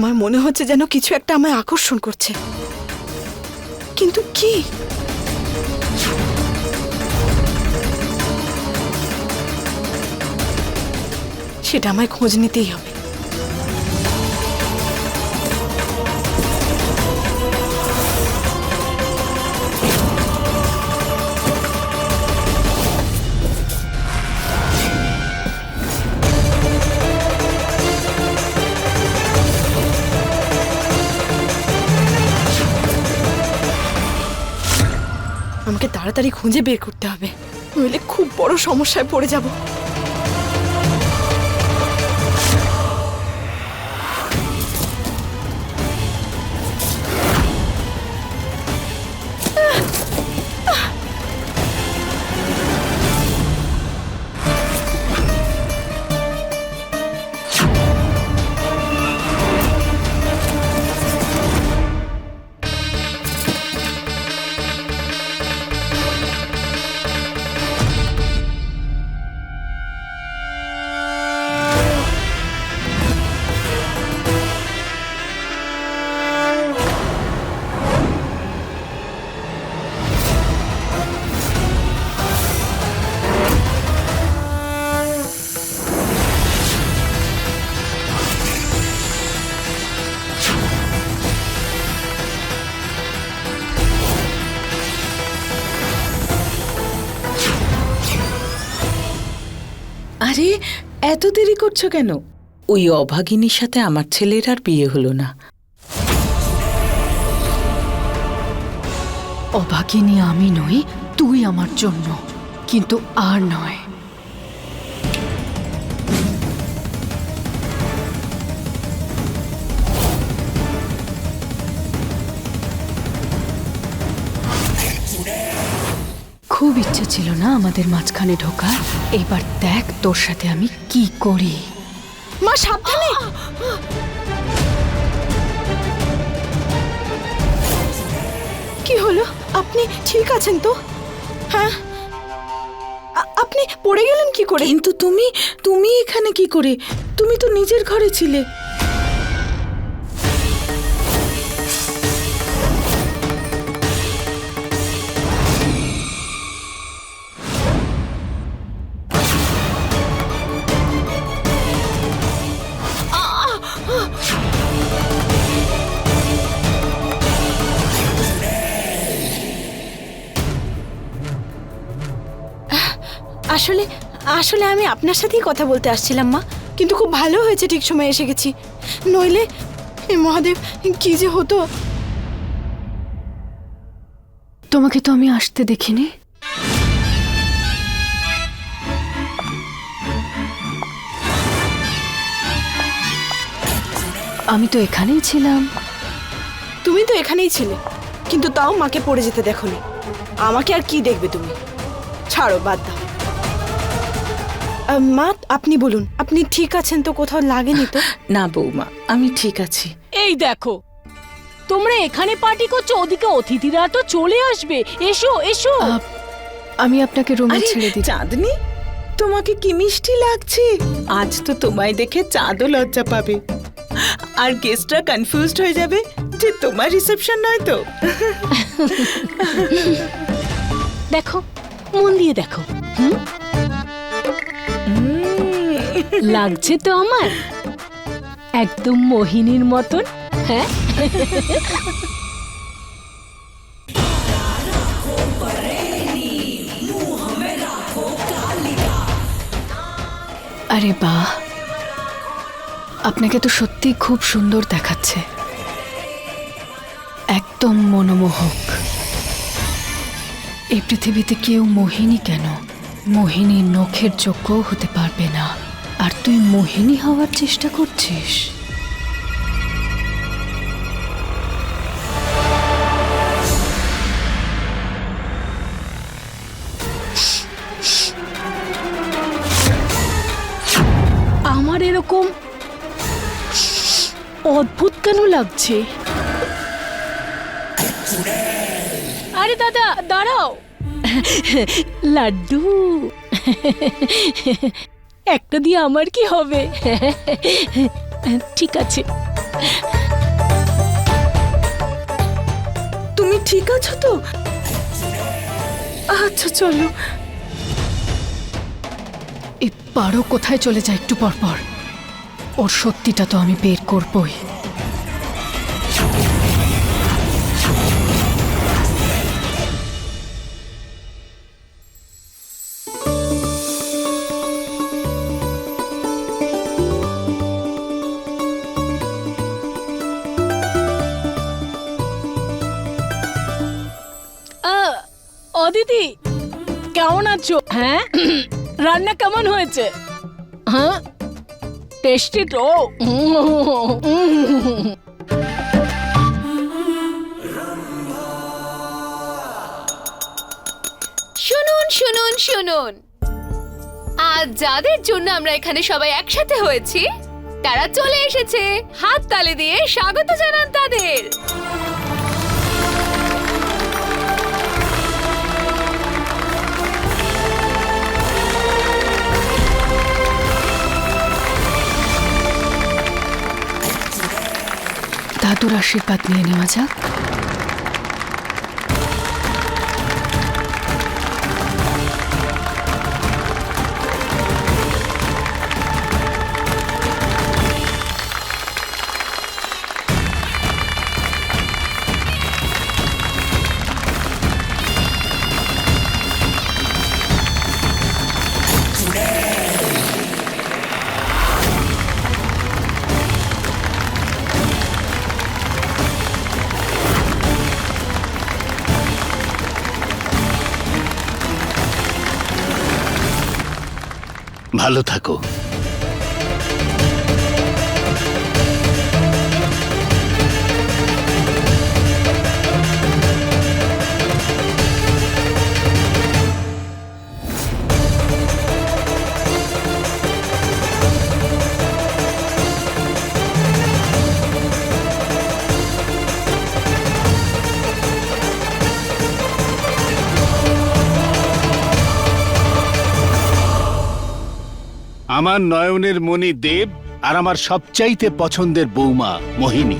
আমার মনে হচ্ছে যেন কিছু একটা আমায় আকর্ষণ করছে। কিন্তু কি? সেটা আমায় খোঁজ নিতেই হবে। আমাকে তাড়াতাড়ি খুঁজে বের করতে হবে। নইলে খুব বড় সমস্যায় পড়ে যাব। এত দেরি করছ কেন? ওই অভাগিনীর সাথে আমার ছেলের আর বিয়ে হলো না। অভাগিনী আমি নই, তুই আমার জন্য, কিন্তু আর নয়। খুব ইচ্ছে ছিল না আমাদের মাঝখানে ঢোকার। এবার দেখ তোর সাথে আমি কি করি। মা সাবধানে! কি হলো? আপনি ঠিক আছেন তো? হ্যাঁ? আপনি পড়ে গেলেন কি করে? কিন্তু তুমি তুমি এখানে কি করে? তুমি তো নিজের ঘরে ছিলে। আসলে আমি আপনার সাথেই কথা বলতে আসছিলাম, মা। কিন্তু খুব ভালো হয়েছে, ঠিক সময় এসে গেছি। নইলে মহাদেব, কি যে হতো। তোমাকে তো আমি আসতে দেখিনি। আমি তো এখানেই ছিলাম। তুমি তো এখানেই ছিলে, কিন্তু তাও মাকে পড়ে যেতে দেখোনি। আমাকে আর কি দেখবে তুমি? ছাড়ো, বাদ দাও। মা আপনি বলুন আপনি ঠিক আছেন তো? কোথাও লাগেনি তো? না বৌমা আমি ঠিক আছি। এই দেখো তোমরা এখানে পার্টি করছ ওদিকে অতিথিরা তো চলে আসবে। এসো এসো। আমি আপনাকে রুমে আরে ছেড়ে দিই চাঁদনি তোমাকে কি মিষ্টি লাগছে? আজ তো তোমায় দেখে চাঁদও লজ্জা পাবে। আর গেস্টরা কনফিউজড হয়ে যাবে যে তোমার রিসেপশন নয় তো। দেখো মন দিয়ে দেখো হুম? লাগছে তো আমার। একদম মোহিনীর মতন হ্যাঁ? আরে বাহ আপনাকে তো সত্যি খুব সুন্দর দেখাচ্ছে। একদম মনোমোহক। এই পৃথিবীতে কেউ মোহিনী কেন? মোহিনী নখের যোগ্যও হতে পারবে না। আর তুই মোহিনী হওয়ার চেষ্টা করছিস? আমার এরকম অদ্ভুত কেন লাগছে? আরে দাদা, দাঁড়াও। লাড্ডু। একটা দিয়ে আমার কি হবে? ঠিক আছে। তুমি ঠিক আছো তো? আচ্ছা চলো। এ পারো কোথায় চলে যায় একটু পর পর ওর সত্যিটা তো আমি বের করবই। অদিতি কেমন আছো? হ্যাঁ? রান্না কেমন হয়েছে? হ্যাঁ? টেস্টি তো। শুনুন শুনুন শুনুন। আজ যাদের জন্য আমরা এখানে সবাই একসাথে হয়েছি তারা চলে এসেছে। হাত তালি দিয়ে স্বাগত জানান তাদের। দাদুর আশীর্বাদ নিয়ে নেওয়া যাক। ভালো থাকো। আমার নয়নের মণি দেব আর আমার সবচাইতে পছন্দের বৌমা মোহিনী।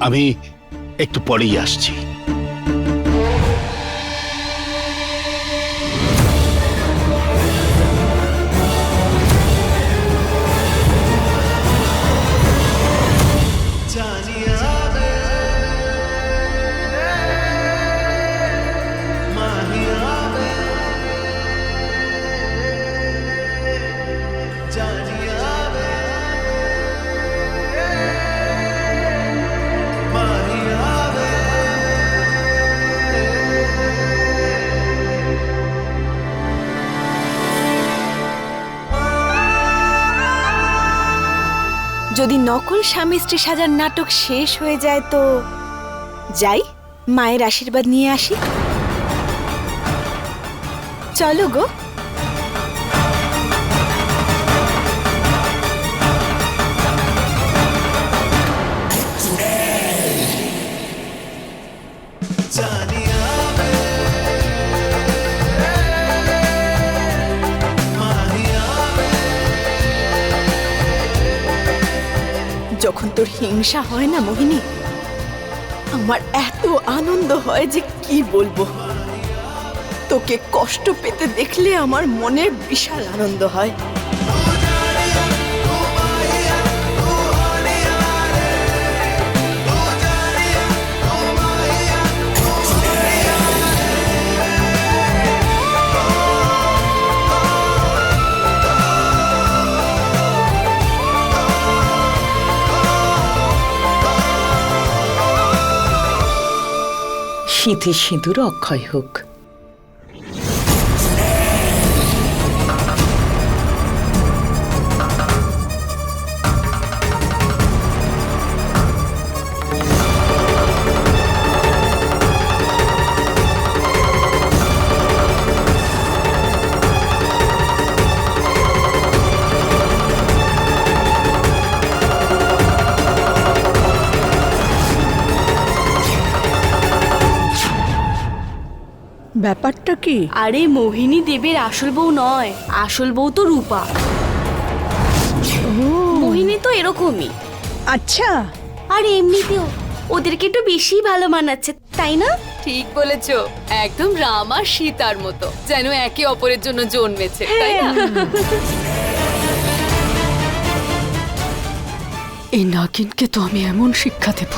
আমি একটু পরেই আসছি। যদি নকল স্বামী স্ত্রী সাজার নাটক শেষ হয়ে যায় তো যাই, মায়ের আশীর্বাদ নিয়ে আসি। চলো গো। যখন তোর হিংসা হয় না, মোহিনী, আমার এত আনন্দ হয় যে কি বলব। তোকে কষ্ট পেতে দেখলে আমার মনে বিশাল আনন্দ হয়। সিঁথি সিঁদুর অক্ষয় হোক। কি? আরে মোহিনী দেবের আসল বউ নয়। আসল বউ তো রূপা। মোহিনী তো এরকমই। আচ্ছা। আর এমনিতেও ওদেরকে একটু বেশি ভালো মানাচ্ছে তাই না? ঠিক বলেছ। একদম রাম আর সীতার মতো যেন একে অপরের জন্য জন্মেছে তাই না? এই নাগিনকে তো আমি এমন শিক্ষা দেব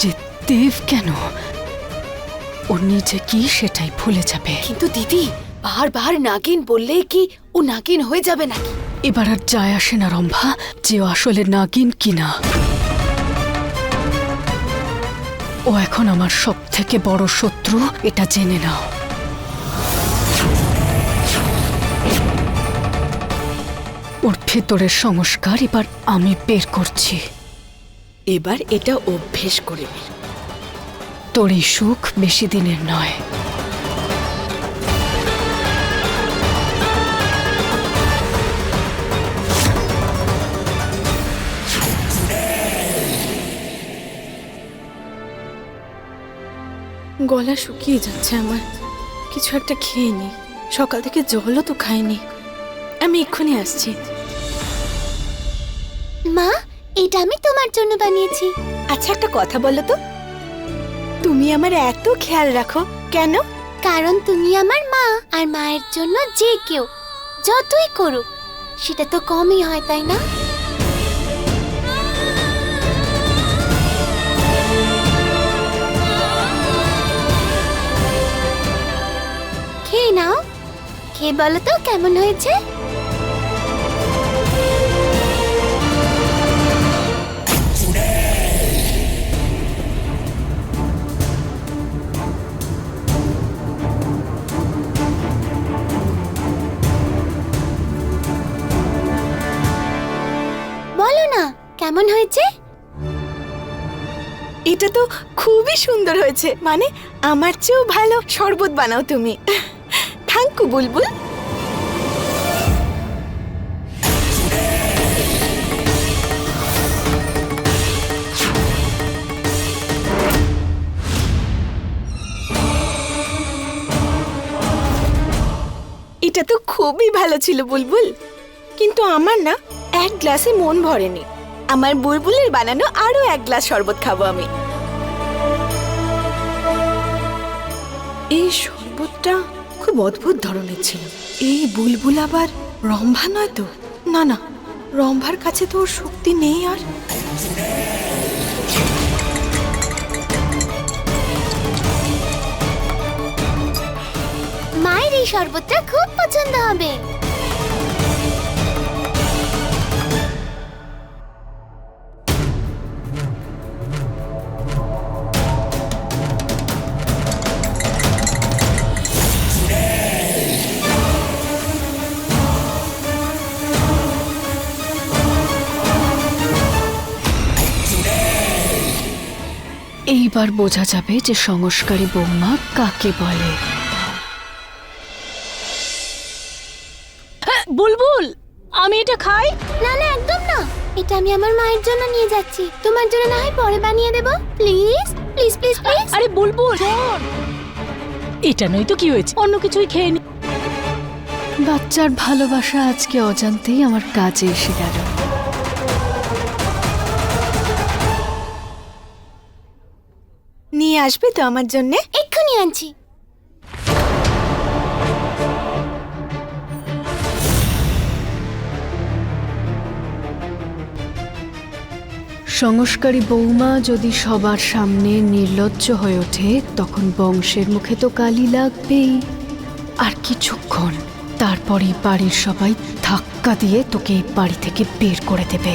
যে দেব কেন? ও নিজে কি সেটাই ভুলে যাবে? কিন্তু দিদি বারবার নাগিন বললে কি ও নাগিন হয়ে যাবে নাকি? এবার আর যায় আসে না রম্ভা যে আসলে নাগিন কিনা। ও এখন আমার সব থেকে বড় শত্রু এটা জেনে নাও। ওর ভেতরের সংস্কার এবার আমি বের করছি। এবার এটা অভ্যেস করে নে। তোর এই সুখ বেশি দিনের নয়। গলা শুকিয়ে যাচ্ছে আমার। কিছু একটা খেয়ে নি। সকাল থেকে জলও তো খাইনি। আমি এক্ষুনি আসছি। মা এটা আমি তোমার জন্য বানিয়েছি। আচ্ছা একটা কথা বলো তো। তুমি আমার এত খেয়াল রাখো। কেন? কারণ তুমি আমার মা আর মায়ের জন্য যে কেউ, যতই করুক, সেটা তো কমই হয়, তাই না? খেয়ে নাও। খেয়ে বলো তো, কেমন হয়েছে? কেমন হয়েছে? এটা তো খুবই সুন্দর হয়েছে। মানে আমার চেয়েও ভালো শরবত বানাও তুমি। Thank you Bulbul. এটা তো খুবই ভালো ছিল, বুলবুল। কিন্তু আমার না এক গ্লাসে মন ভরেনি। আমার বুলবুলের বানানো আরও এক গ্লাস শরবত খাব আমি। এই শরবতটা খুব অদ্ভুত ধরনের ছিল। এই বুলবুল আবার রম্ভা নয় তো? না না রম্ভার কাছে তো ওর শক্তি নেই আর। মায়ের এই শরবতটা খুব পছন্দ হবে। এইবার বোঝা যাবে যে সংস্কারী বৌমা কাকে বলে। হ্যাঁ, বুলবুল আমি এটা খাই? না না একদম না। এটা আমি আমার মায়ের জন্য নিয়ে যাচ্ছি। তোমার জন্য না হয় পরে বানিয়ে দেব। Please please please please. আরে বুলবুল! এটা নয় তো কি হয়েছে? অন্য কিছুই খেয়ে নি। বাচ্চার ভালোবাসা আজকে অজান্তেই আমার কাজে এসে গেল। আসবে তো আমার জন্যে? এক্ষুনি আনছি। সংস্কারী বৌমা যদি সবার সামনে নির্লজ্জ হয়ে ওঠে তখন বংশের মুখে তো কালি লাগবেই। আর কিছুক্ষণ তারপরে বাড়ির সবাই ধাক্কা দিয়ে তোকে বাড়ি থেকে বের করে দেবে।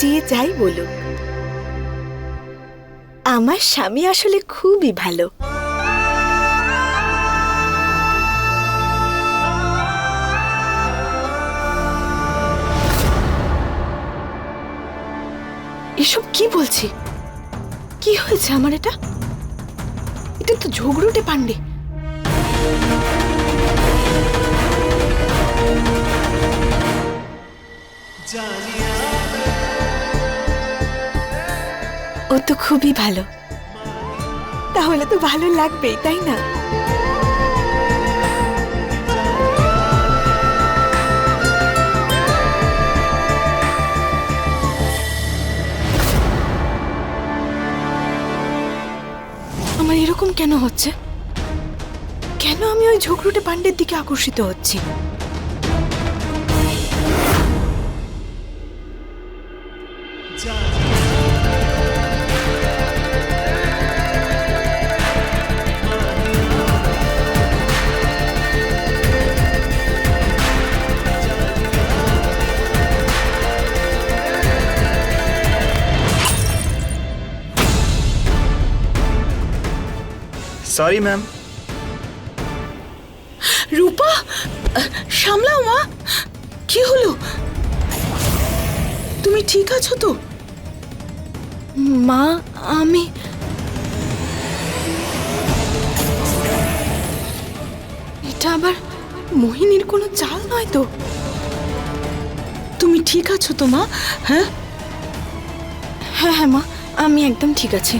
চেয়ে যাই বলো আমার স্বামী আসলে খুবই ভালো। এসব কি বলছি? কি হয়েছে আমার এটা? এটা তো ঝগড়োটে পান্ডে জানিয়া ও তো খুবই ভালো। তাহলে তো ভালো লাগবেই, তাই না? আমার এরকম কেন হচ্ছে? কেন আমি ওই ঝগড়ুটে পান্ডের দিকে আকর্ষিত হচ্ছি? সরি ম্যাম রূপা সামলাও, মা। কি হলো? তুমি ঠিক আছো তো? মা, আমি এটা আবার মোহিনীর কোনো চাল নয় তো? তুমি ঠিক আছো তো, মা? হ্যাঁ? হ্যাঁ হ্যাঁ মা, আমি একদম ঠিক আছি।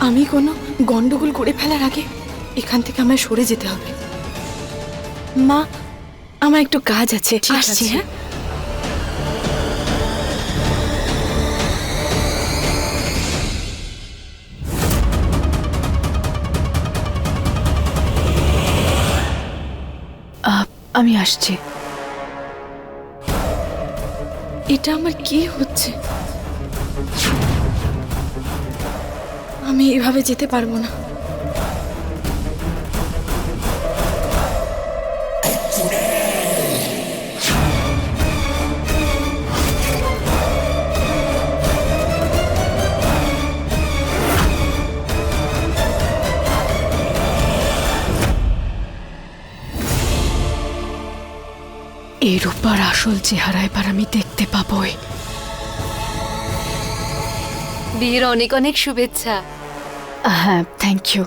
আমি কোনো গন্ডগোল করে ফেলার আগে এখান থেকে আমায় সরে যেতে হবে। মা আমার একটু কাজ আছে। আসছি হ্যাঁ? আমি আসছি। এটা আমার কি হচ্ছে? আমি এভাবে যেতে পারব না। এই রূপার আসল চেহারা এবার আমি দেখতে পাবই। বিয়ের অনেক অনেক শুভেচ্ছা। হ্যাঁ থ্যাংক ইউ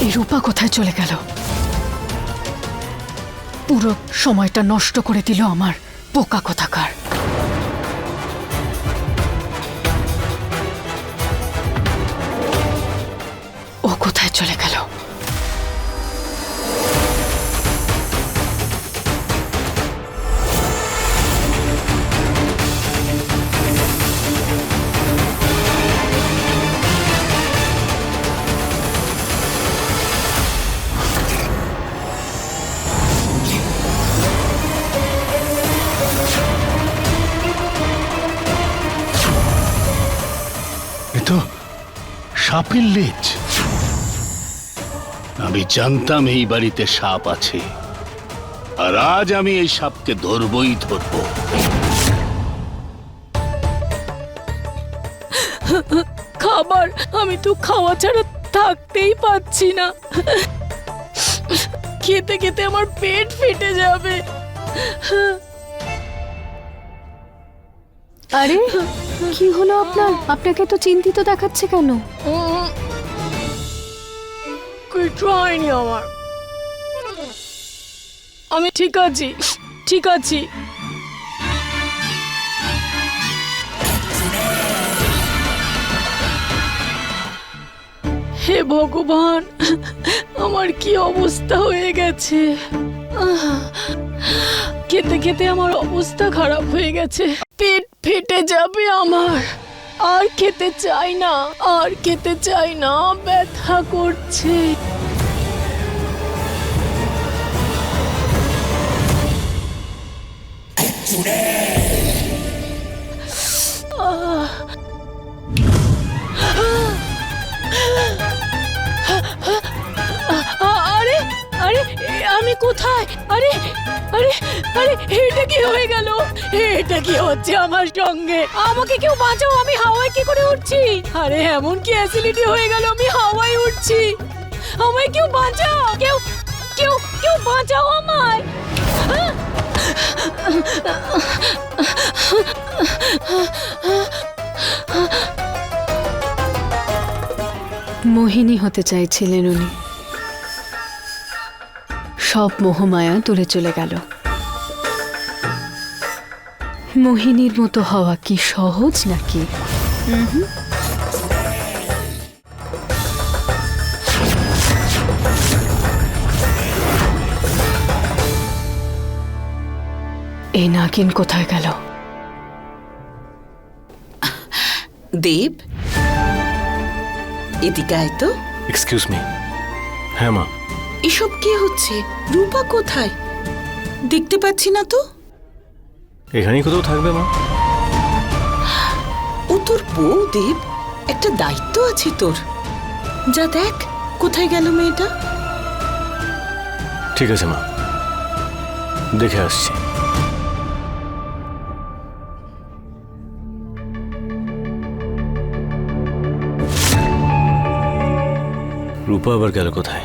এই রূপা কোথায় চলে গেল? পুরো সময়টা নষ্ট করে দিল আমার পোকা কোথাকার। সাপের লেজ। আমি জানতাম এই বাড়িতে সাপ আছে। আর আজ আমি এই সাপকে ধরবই ধরবো। খাবার, আমি তো খাওয়া ছাড়া থাকতেই পাচ্ছি না। খেতে খেতে আমার পেট ফেটে যাবে। আরে, কি হলো আপনার? আপনাকে তো চিন্তিত দেখাচ্ছে কেন? কিচ্ছু হয়নি আমার। আমি ঠিক আছি ঠিক আছি। হে ভগবান, আমার কি অবস্থা হয়ে গেছে? খেতে খেতে আমার অবস্থা খারাপ হয়ে গেছে। পেট ফেটে যাবে আমার আর খেতে চাই না আর খেতে চাই না ব্যথা করছে আহ। আমি কোথায়? আরে আরে আরে, এটা কি হয়ে গেল? এটা কি হচ্ছে আমার সঙ্গে? আমাকে কেউ বাঁচাও, আমি হাওয়ায় কি করে উঠছি? আরে, এমন কি অ্যাসিডিটি হয়ে গেল, আমি হাওয়ায় উঠছি। আমায় কেউ বাঁচাও, কেউ কেউ কেউ বাঁচাও আমায়। মোহিনী হতে চাইছিলেন উনি। সব মোহমায়া দূরে চলে গেল। মোহিনীর মতো হওয়া কি সহজ নাকি? এই নাগিন কোথায় গেল? দেব এদিকে আয় তো। এক্সকিউজ মি হ্যাঁ মা। এসব কি হচ্ছে? রূপা কোথায়? দেখতে পাচ্ছি না তো। এখানেই কোথাও থাকবে মা। ও তোর বউ দেব? একটা দায়িত্ব আছে তোর। যা দেখ কোথায় গেল মেয়েটা? ঠিক আছে মা। দেখে আসছি। রূপা আবার গেল কোথায়?